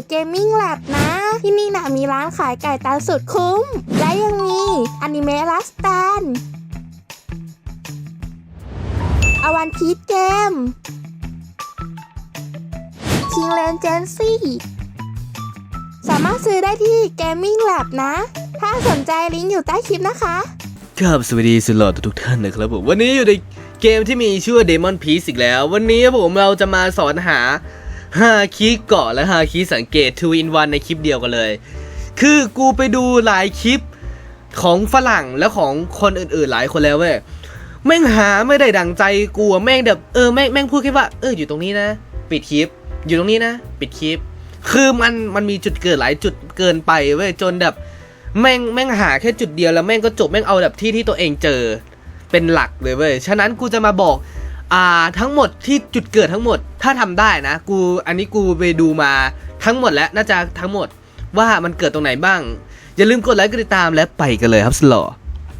The Gaming Lab นะ ที่นี่นะมีร้านขายไก่ตาสุดคุ้ม และยังมีอนิเมะลัสแตนอวันพีทเกม คิงเลนเจนซี่ สามารถซื้อได้ที่ Gaming Lab นะ ถ้าสนใจลิงก์อยู่ใต้คลิปนะคะ ครับสวัสดีสุดหล่อทุกท่านนะครับผม วันนี้อยู่ในเกมที่มีชื่อว่า Demon Piece อีกแล้ว วันนี้ผมเราจะมาสอนหา 5คีเกาะและ5คีสังเกต2 in 1ในคลิปเดียวกันเลย คือกูไปดูหลายคลิปของฝรั่งและของคนอื่นๆหลายคนแล้วเว้ยแม่งหาไม่ได้ดังใจกูแม่งแบบเออแม่งแม่งพูดแค่ว่าเอออยู่ตรงนี้นะ ปิดคลิป อยู่ตรงนี้นะ ปิดคลิป คือมันมันมีจุดเกิดหลายจุดเกินไปเว้ยจนแบบแม่งแม่งหาแค่จุดเดียวแล้วแม่งก็จบแม่งเอาแบบที่ที่ตัวเองเจอเป็นหลักเลยเว้ยฉะนั้นกูจะมาบอก อ่าทั้งหมดที่จุดเกิดทั้งหมดถ้าทำได้นะ กูอันนี้กูไปดูมาทั้งหมดแล้วน่าจะทั้งหมดว่ามันเกิดตรงไหนบ้าง อย่าลืมกดไลค์กดติดตามและไปกันเลยครับสโลอ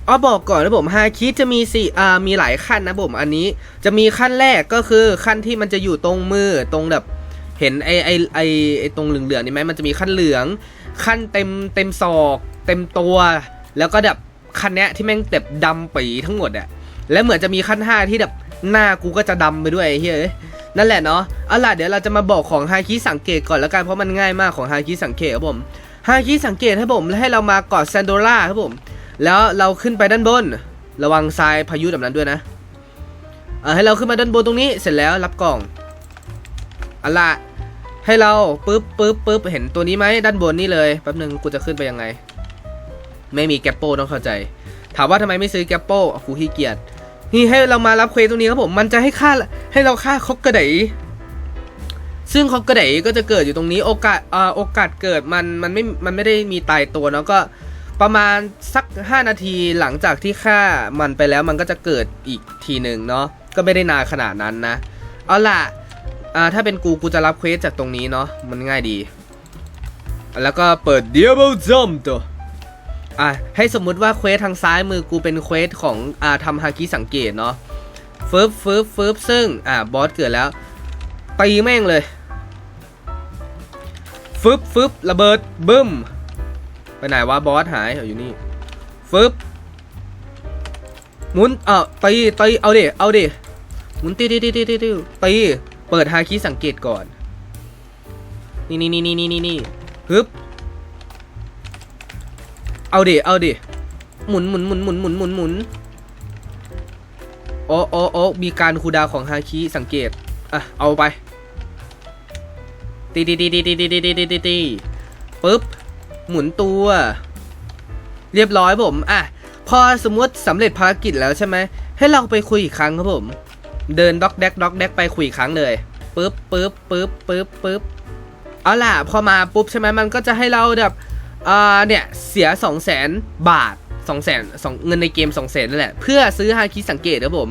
อ๋อบอกก่อนนะผมฮาคิจะมีสี่อ่ามีหลายขั้นนะผมอันนี้จะมีขั้นแรกก็คือขั้นที่มันจะอยู่ตรงมือตรงแบบเห็นไอไอไอไอตรงเหลืองๆนี่ไหมมันจะมีขั้นเหลือง ขั้นเต็มเต็มศอก เต็มตัว แล้วก็แบบขั้นเนี้ยที่แม่งแบบดำปีทั้งหมดอะแล้วเหมือนจะมีขั้น 5 ที่แบบ หน้ากูก็จะดำไปด้วยไอ้เฮ้ยนั่นแหละเนาะเอาล่ะเดี๋ยวเราจะมาบอกของฮาคิสังเกตก่อนแล้วกันเพราะมันง่ายมากของฮาคิสังเกตครับผมฮาคิสังเกตให้ผมให้เรามาเกาะแซนโดล่าครับผม แล้วเราขึ้นไปด้านบน ระวังทรายพายุแบบนั้นด้วยนะเออให้เราขึ้นมาด้านบนตรงนี้เสร็จแล้วรับกล่องเอาล่ะให้เราปึ๊บปึ๊บปึ๊บเห็นตัวนี้ไหมด้านบนนี่เลยแป๊บนึงกูจะขึ้นไปยังไง ไม่มีแกปโป้ต้องเข้าใจ ถามว่าทำไมไม่ซื้อแกปโป้กูขี้เกียจ นี่ให้เรามารับเควสตรงนี้ครับผมมันจะให้ค่าให้เราค่าคอกกระไดซึ่งคอกกระไดก็จะเกิดอยู่ตรงนี้โอกาสอ่าโอกาสเกิดมันมันไม่มันไม่ได้มีตายตัวเนาะก็ประมาณสัก 5 นาทีหลังจากที่ฆ่ามันไปแล้วมันก็จะเกิดอีกทีหนึ่งเนาะก็ไม่ได้นานขนาดนั้นนะ เอาล่ะอ่าถ้าเป็นกูกูจะรับเควสจากตรงนี้เนาะมันง่ายดี แล้วก็เปิด Double Jump ตัว อะให้สมมุติว่าเควสทางซ้ายมือกูเป็นเควสของอ่าทำฮาคิสังเกตเนาะฟึบฟึบฟึบซึ่งอ่าบอสเกิดแล้วตีแม่งเลยฟึบฟึบระเบิดบึ้มไปไหนวะบอสหายอยู่นี่ฟึบหมุนเอ่อตีตีเอาดิเอาดิหมุนตีตีตีตีตีตีตีเปิดฮาคิสังเกตก่อน นี่นี่นี่นี่นี่นี่ฮึบ เอาดิ เอาดิ หมุนหมุนหมุนหมุนหมุนหมุนหมุนโอ้โอ้โอ้มีการคูดาวของฮาคิสังเกต อะ เอาไปตีตีตีตีตีตีตีตีตีตีตีปึ๊บ หมุนตัว เรียบร้อยผม อะ พอสมมติสำเร็จภารกิจแล้วใช่ไหม ให้เราไปคุยอีกครั้งครับผม เดินด็อกแดกด็อกแดกไปคุยอีกครั้งเลยปึ๊บปึ๊บปึ๊บปึ๊บปึ๊บเอาล่ะ พอมาปุ๊บใช่ไหมมันก็จะให้เราแบบ อ่าเนี่ยเสีย 2 0 0แสนบาท 2 0 0แสนสองเงินในเกม 2 0 0แสนนั่นแหละ เพื่อซื้อฮาคิสังเกตครับผม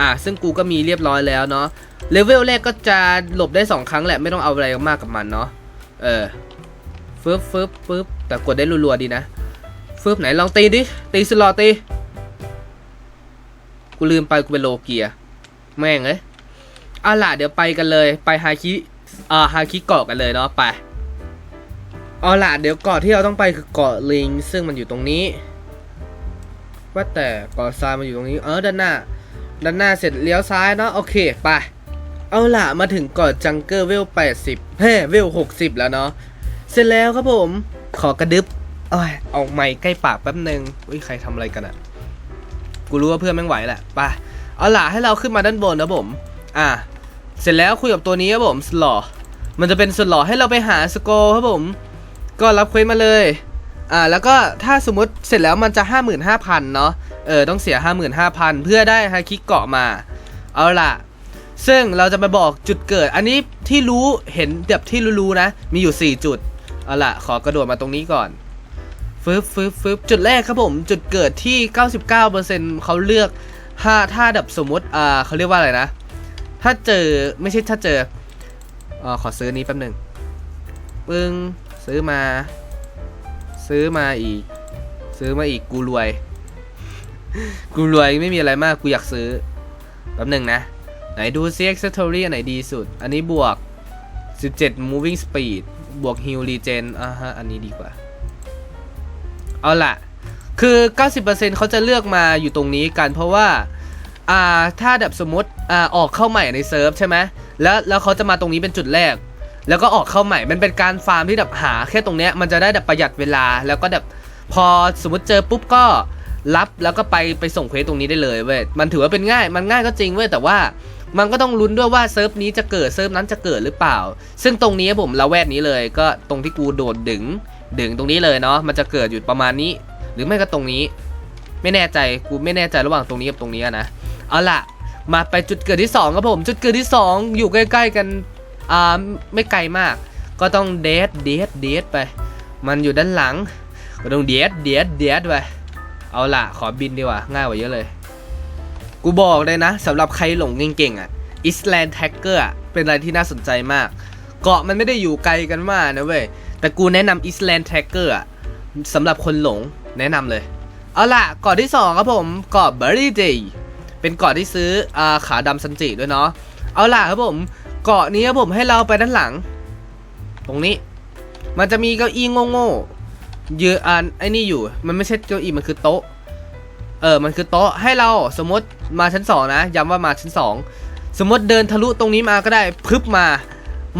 อ่า ซึ่งกูก็มีเรียบร้อยแล้วเนาะเลเวลแรกก็จะหลบได้ 2 ครั้งแหละ ไม่ต้องเอาอะไรมากกับมันเนาะเออฟึบฟึบฟึบแต่กดได้รัวๆดีนะฟึบไหนลองตีดิ ตีสลอตี กูลืมไปกูเป็นโลเกีย แม่งเอ้ยเอาล่ะเดี๋ยวไปกันเลยไปฮาคิอ่าฮาคิเกาะกันเลยเนาะไป เอาล่ะเดี๋ยวเกาะที่เราต้องไปคือเกาะลิง ซึ่งมันอยู่ตรงนี้ ว่าแต่เกาะทรายมันอยู่ตรงนี้ เออด้านหน้า ด้านหน้าเสร็จเลี้ยวซ้ายเนาะโอเคไปเอาล่ะมาถึงเกาะจังเกอร์เวล 80เฮ้เวล 60 แล้วเนาะเสร็จแล้วครับผม ขอกระดึบเอ้ยออกไม้ใกล้ปากแป๊บนึงอุ้ยใครทำอะไรกันอะกูรู้ว่าเพื่อนแม่ไหวแหละไปเอาล่ะให้เราขึ้นมาด้านบนนะผม อะเสร็จแล้วคุยกับตัวนี้ครับผมสลอมันจะเป็นสลอให้เราไปหาสโกครับผม ก็รับเควสมาเลยอ่าแล้วก็ถ้าสมมติเสร็จแล้วมันจะ 55,000 เนาะเออต้องเสีย 55,000 เพื่อได้ฮาคิเกาะมา เอาล่ะ ซึ่งเราจะมาบอกจุดเกิด อันนี้ที่รู้เห็นแบบที่รู้ๆนะ มีอยู่ 4 จุด เอาล่ะ ขอกระโดดมาตรงนี้ก่อนฟึบฟึบฟึบจุดแรกครับผมจุดเกิดที่ 99%เขาเลือกถ้าถ้าแบบสมมติอ่าเขาเรียกว่าอะไรนะ ถ้าเจอไม่ใช่ถ้าเจอเออขอซื้อนี้แป๊บหนึ่งปึ้ง ซื้อมา ซื้อมาอีก ซื้อมาอีกกูรวย กูรวยไม่มีอะไรมากกูอยากซื้อแป๊บหนึ่งนะ ไหนดูซิ accessory อันไหนดีสุด อันนี้บวก 17 moving speed บวกฮิลรีเจนอ่าฮะอันนี้ดีกว่า เอาล่ะ คือ 90%เขาจะเลือกมาอยู่ตรงนี้กันเพราะว่าอ่าถ้าแบบสมมติอ่าออกเข้าใหม่ในเซิร์ฟใช่ไหมแล้วแล้วเขาจะมาตรงนี้เป็นจุดแรก แล้วก็ออกเข้าใหม่ มันเป็นการฟาร์มที่แบบหาแค่ตรงเนี้ยมันจะได้แบบประหยัดเวลา แล้วก็แบบพอสมมติเจอปุ๊บก็รับแล้วก็ไปไปส่งเควสตรงนี้ได้เลยเว้ย มันถือว่าเป็นง่าย มันง่ายก็จริงเว้ย แต่ว่ามันก็ต้องลุ้นด้วยว่าเซิร์ฟนี้จะเกิดเซิร์ฟนั้นจะเกิดหรือเปล่า ซึ่งตรงนี้ผมละแวกนี้เลย ก็ตรงที่กูโดดดึง ดึงตรงนี้เลยเนาะ มันจะเกิดอยู่ประมาณนี้ หรือไม่ก็ตรงนี้ ไม่แน่ใจ กูไม่แน่ใจระหว่างตรงนี้กับตรงนี้นะ เอาล่ะ มาไปจุดเกิดที่2ครับผม จุดเกิดที่ 2 อยู่ใกล้ ๆ กัน อ่าไม่ไกลมาก ก็ต้องเดดเดดเดดไป มันอยู่ด้านหลัง ก็ต้องเดดเดดเดดไป เอาล่ะ ขอบินดีกว่า ง่ายกว่าเยอะเลย กูบอกเลยนะสำหรับใครหลงเก่งๆอะ Island Tracker อะเป็นอะไรที่น่าสนใจมาก เกาะมันไม่ได้อยู่ไกลกันมากนะเว้ย แต่กูแนะนำ Island Tracker อะสำหรับคนหลงแนะนำเลย เอาล่ะเกาะที่ 2 ครับผมเกาะ Berry Day เป็นเกาะที่ซื้ออขาดำซันจิด้วยเนาะเอาล่ะครับผม เกาะนี้ครับผมให้เราไปด้านหลัง ตรงนี้ มันจะมีเก้าอี้โง่ๆยืนอันไอ้นี่อยู่ มันไม่ใช่เก้าอี้มันคือโต๊ะ เออ มันคือโต๊ะให้เราสมมติมาชั้นสองนะย้ำว่ามาชั้นสองสมมติเดินทะลุตรงนี้มาก็ได้พึบมา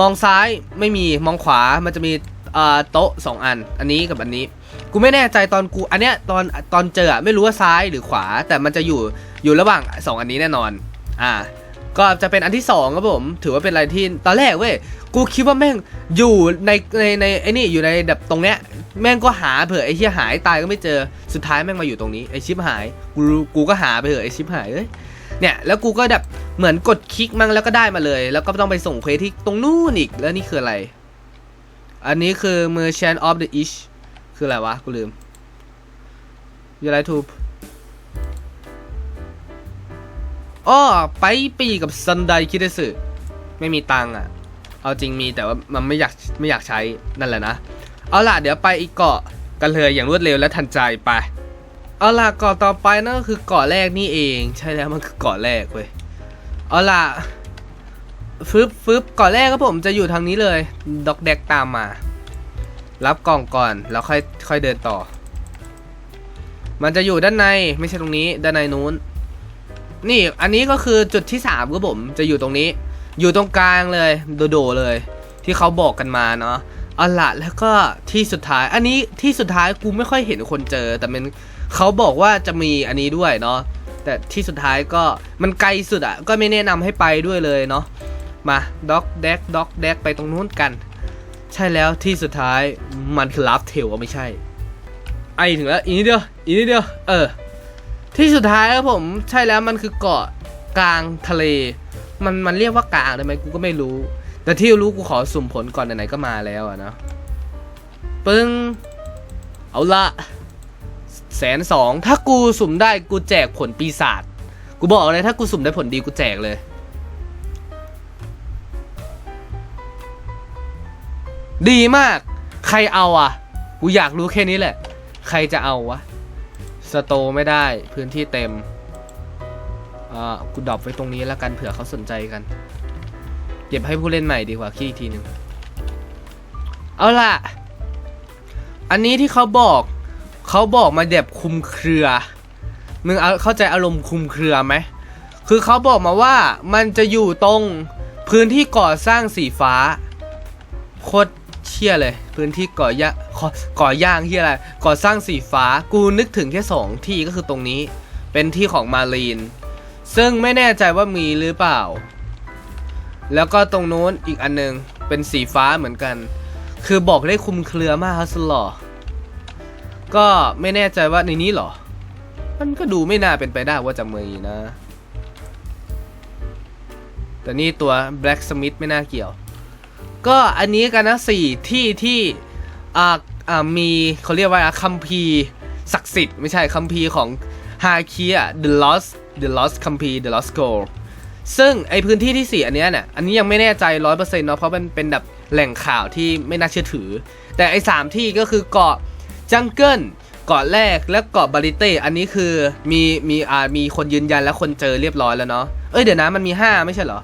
มองซ้ายไม่มีมองขวามันจะมีอ่าโต๊ะสองอัน อันนี้กับอันนี้ กูไม่แน่ใจตอนกูอันเนี้ยตอนตอนเจอไม่รู้ว่าซ้ายหรือขวา แต่มันจะอยู่อยู่ระหว่างสองอันนี้แน่นอน อ่า ก็จะเป็นอันที่สองครับผม ถือว่าเป็นอะไรที่ตอนแรกเว้ยกูคิดว่าแม่งอยู่ในในในไอ้นี่อยู่ในแบบตรงเนี้ยแม่งก็หาเผื่อไอ้เหี้ยหายตายก็ไม่เจอสุดท้ายแม่งมาอยู่ตรงนี้ไอ้ชิปหายกูกูก็หาไปเถอะไอ้ชิปหายเอ้ยเนี่ยแล้วกูก็แบบเหมือนกดคลิกมั่งแล้วก็ได้มาเลย แล้วก็ต้องไปส่งเควสที่ตรงนู้นอีกแล้วนี่คืออะไร อันนี้คือ Merchant of the Ish คืออะไรวะกูลืมยูไร อ้อไปปีกับซันไดคิดได้สึไม่มีตังค์อะ เอาจริงมีแต่ว่ามันไม่อยากไม่อยากใช้นั่นแหละนะ เอาล่ะเดี๋ยวไปอีกเกาะกันเลยอย่างรวดเร็วและทันใจไปเอาล่ะเกาะต่อไปนั่นก็คือเกาะแรกนี่เอง ใช่แล้วมันคือเกาะแรกเว้ยเอาล่ะฟึบฟึบเกาะแรกครับผมจะอยู่ทางนี้เลยด็อกแดกตามมา รับกล่องก่อนแล้วค่อยค่อยเดินต่อ มันจะอยู่ด้านในไม่ใช่ตรงนี้ด้านในนู้น นี่อันนี้ก็คือจุดที่3ครับผมจะอยู่ตรงนี้ อยู่ตรงกลางเลยโดดๆเลย ที่เขาบอกกันมาเนาะเอาละแล้วก็ที่สุดท้าย อันนี้ที่สุดท้ายกูไม่ค่อยเห็นคนเจอ แต่มันเขาบอกว่าจะมีอันนี้ด้วยเนาะแต่ที่สุดท้ายก็มันไกลสุดอะ่ะก็ไม่แนะนำให้ไปด้วยเลยเนาะมาด็อกแดกด็อกแดกไปตรงนู้นกัน ใช่แล้วที่สุดท้ายมันคือลาฟเทลว่าไม่ใช่ไอถึงแล้วอีนิดเดียวอีนิดเดียวเออ ที่สุดท้ายครับผมใช่แล้วมันคือเกาะกลางทะเล มันมันเรียกว่ากลางได้ไหมกูก็ไม่รู้ แต่ที่รู้กูขอสุ่มผลก่อนไหนๆก็มาแล้วอะนะปึ้งเอาละแสนสองถ้ากูสุ่มได้กูแจกผลปีศาจกูบอกเลยถ้ากูสุ่มได้ผลดีกูแจกเลย ดีมาก ใครเอาอะ กูอยากรู้แค่นี้แหละ ใครจะเอาวะ สโตไม่ได้พื้นที่เต็มอ่ากูดรอปไว้ตรงนี้แล้วกันเผื่อเขาสนใจกัน เก็บให้ผู้เล่นใหม่ดีกว่าคีอีกทีหนึ่งเอาล่ะ อันนี้ที่เขาบอกเขาบอกมาแบบคุมเครือมึงเอาเข้าใจอารมณ์คุมเครือไหมคือเขาบอกมาว่ามันจะอยู่ตรงพื้นที่ก่อสร้างสีฟ้าโคตร เชี่ยเลย พื้นที่ก่อย่าก่อย่างที่อะไร ก่อสร้างสีฟ้ากูนึกถึงแค่สองที่ก็คือตรงนี้ เป็นที่ของมารีน ซึ่งไม่แน่ใจว่ามีหรือเปล่า แล้วก็ตรงนู้นอีกอันนึง เป็นสีฟ้าเหมือนกัน คือบอกได้คุมเครือมากครับสลอก็ไม่แน่ใจว่าในนี้หรอ มันก็ดูไม่น่าเป็นไปได้ว่าจะมีนะ แต่นี่ตัว Black Smith ไม่น่าเกี่ยว ก็อันนี้กันนะสี่ที่ที่อ่าอ่ามีเขาเรียกว่าคัมภีร์ศักดิ์สิทธิ์ไม่ใช่คัมภีร์ของฮาคีอะ The Lost The Lost คัมภีร์ The Lost Scroll ซึ่งไอพื้นที่ที่ 4 อันเนี้ยเนี่ยอันนี้ยังไม่แน่ใจ 100%เนาะเพราะมันเป็นแบบแหล่งข่าวที่ไม่น่าเชื่อถือ แต่ไอสามที่ก็คือเกาะจังเกิลเกาะแรกและเกาะบาริเต้อันนี้คือมีมีอ่ามีคนยืนยันและคนเจอเรียบร้อยแล้วเนาะเอ้ยเดี๋ยวนะมันมี 5 ไม่ใช่เหรอ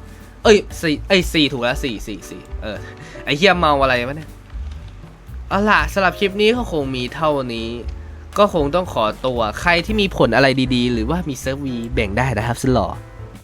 เอ้ยสี่เอ้ยสี่ถูกแล้วสี่สี่สี่เออไอเฮียเมาอะไรวะเนี่ยเอาล่ะสำหรับคลิปนี้ก็คงมีเท่านี้ ก็คงต้องขอตัวใครที่มีผลอะไรดีๆ หรือว่ามีเซิร์ฟวีแบ่งได้นะครับสุดหลอ